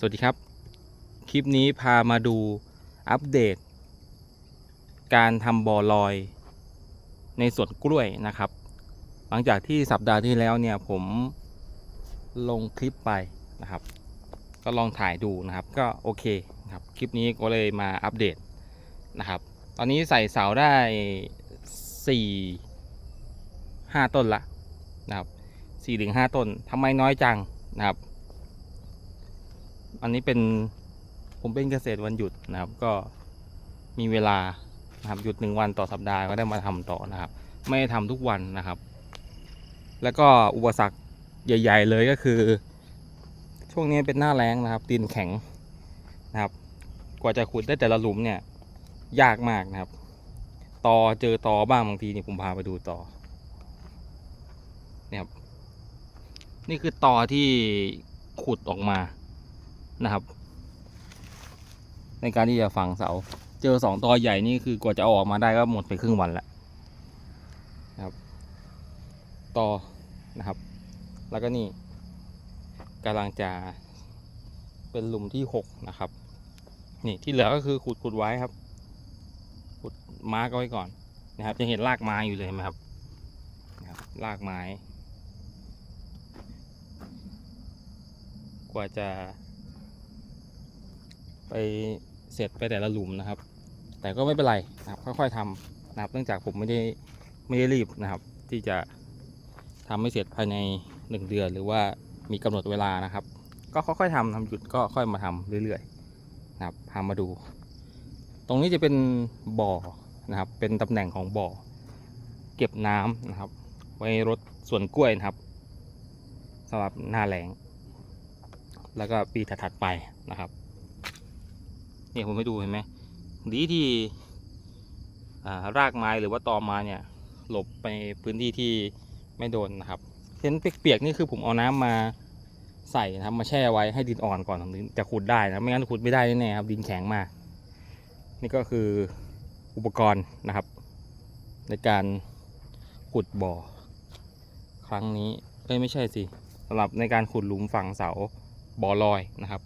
สวัสดีครับ คลิปนี้พามาดูอัปเดต การทำบ่อลอย ในสวนกล้วยนะครับ หลังจากที่สัปดาห์ที่แล้วเนี่ยผมลงคลิปไปนะครับ ก็ลองถ่ายดูนะครับ ก็โอเคครับคลิปนี้ก็เลยมาอัปเดตนะครับ ตอนนี้ใส่เสาได้สี่ห้าต้นละนะครับสี่ถึงห้าต้นทำไมน้อยจังนะครับ อันนี้เป็นผมเป็นเกษตรวันหยุดนะครับ ก็มีเวลานะครับหยุดหนึ่งวันต่อสัปดาห์ก็ได้มาทำต่อนะครับ ไม่ได้ทำทุกวันนะครับ แล้วก็อุปสรรคใหญ่ ๆ เลยก็คือ ช่วงนี้เป็นหน้าแล้งนะครับดินแข็งนะครับ กว่าจะขุดได้แต่ละหลุมเนี่ย ยากมากนะครับตอเจอตอบ้างบางทีนี่ผมพาไปดูตอเนี่ยครับนี่คือตอที่ขุดออกมา นะครับ ในการที่จะฝังเสา เจอสองตอใหญ่นี่คือกว่าจะเอาออกมาได้ก็หมดไปครึ่งวันแล้วนะครับตอนะครับ แล้วก็นี่กำลังจะเป็นหลุมที่หกนะครับ นี่ที่เหลือก็คือขุดขุดไว้ครับ ขุดมาร์กไว้ก่อนนะครับจะเห็นรากไม้อยู่เลยไหมครับนะครับรากไม้ กว่าจะ ไปเสร็จไปแต่ละหลุมนะครับ แต่ก็ไม่เป็นไรนะครับค่อยๆทำนะครับเนื่องจากผมไม่ได้ไม่ได้รีบนะครับ ที่จะทำให้เสร็จภายในหนึ่งเดือน หรือว่ามีกำหนดเวลานะครับ ก็ค่อยๆทำทำหยุดก็ค่อยมาทำเรื่อยๆนะครับพามาดู ตรงนี้จะเป็นบ่อนะครับ เป็นตำแหน่งของบ่อ เก็บน้ำนะครับ ไว้รดสวนกล้วยนะครับสำหรับหน้าแล้งแล้วก็ปีถัดๆไปนะครับ นี่ผมให้ดูเห็นไหมดีที่ารากไม้หรือว่าตอไม้เนี่ยหลบไปพื้นที่ที่ไม่โดนนะครับเห็นเปียกๆนี่คือผมเอาน้ำมาใส่นะครับมาแช่ไว้ให้ดินอ่อนก่อนถึงจะขุดได้นะไม่งั้นขุดไม่ได้แน่ครับดินแข็งมาก นี่ก็คืออุปกรณ์นะครับ ในการขุดบ่อ ครั้งนี้เอ้ยไม่ใช่สิสำหรับในการขุดหลุมฝังเสาบ่อลอยนะครับ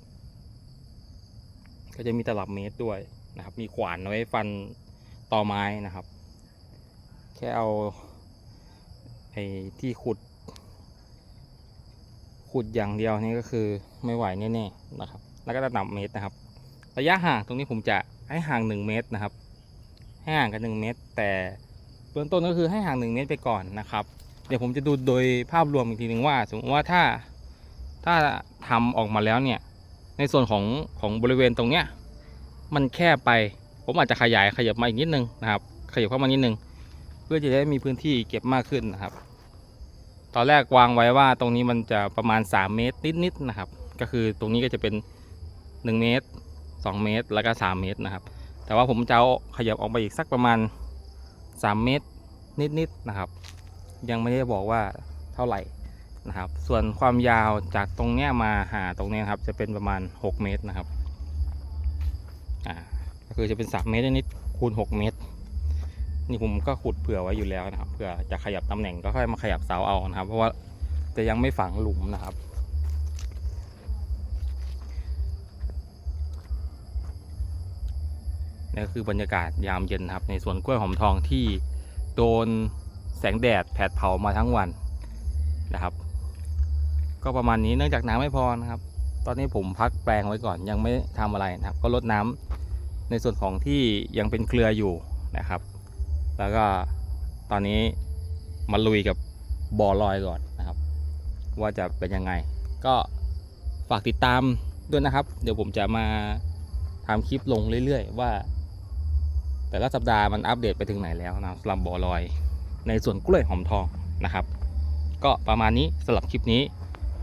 ก็จะมีตลับเมตรด้วยนะครับ มีขวานเอาไว้ฟันตอไม้นะครับ แค่เอาไอ้ที่ขุด ขุดอย่างเดียวนี่ก็คือไม่ไหวแน่ๆนะครับ แล้วก็ตลับเมตรนะครับ ระยะห่างตรงนี้ผมจะให้ห่างหนึ่งเมตรนะครับ ให้ห่างกันหนึ่งเมตร แต่เบื้องต้นก็คือให้ห่างหนึ่งเมตรไปก่อนนะครับ เดี๋ยวผมจะดูโดยภาพรวมอีกทีหนึ่งว่า สมมติว่าถ้าถ้าทำออกมาแล้วเนี่ย ในส่วนของของบริเวณตรงเนี้ยมันแคบไป ผมอาจจะขยายขยับมาอีกนิดนึงนะครับขยับเข้ามานิดนึง เพื่อจะได้มีพื้นที่เก็บมากขึ้นนะครับ ตอนแรกวางไว้ว่าตรงนี้มันจะประมาณ 3 เมตรนิดๆนะครับ ก็คือตรงนี้ก็จะเป็น 1 เมตร 2 เมตร แล้วก็ 3 เมตรนะครับ แต่ว่าผมจะเอาขยับออกไปอีกสักประมาณ 3 เมตรนิดๆนะครับ ยังไม่ได้บอกว่าเท่าไหร่ นะครับ ส่วนความยาวจากตรงเนี้ยมาหาตรงเนี้ยครับ จะเป็นประมาณ 6 เมตรนะครับอ่าก็คือจะเป็น 3 เมตรนิดคูณ 6 เมตร นี่ผมก็ขุดเผื่อไว้อยู่แล้วนะครับเผื่อจะขยับตำแหน่งก็ค่อยมาขยับเสาเอานะครับ เพราะว่าจะยังไม่ฝังหลุมนะครับนี่ก็คือบรรยากาศยามเย็นครับ ในสวนกล้วยหอมทองที่โดนแสงแดดแผดเผามาทั้งวันนะครับ ก็ประมาณนี้เนื่องจากน้ำไม่พอนะครับ ตอนนี้ผมพักแปลงไว้ก่อนยังไม่ทำอะไรนะครับ ก็ลดน้ำในส่วนของที่ยังเป็นเกลืออยู่นะครับ แล้วก็ตอนนี้มาลุยกับบ่อลอยก่อนนะครับ ว่าจะเป็นยังไง ก็ฝากติดตามด้วยนะครับ เดี๋ยวผมจะมาทำคลิปลงเรื่อยๆ ว่า แต่ละสัปดาห์มันอัปเดตไปถึงไหนแล้วนะสำหรับบ่อลอย ในส่วนกล้วยหอมทองนะครับ ก็ประมาณนี้สำหรับคลิปนี้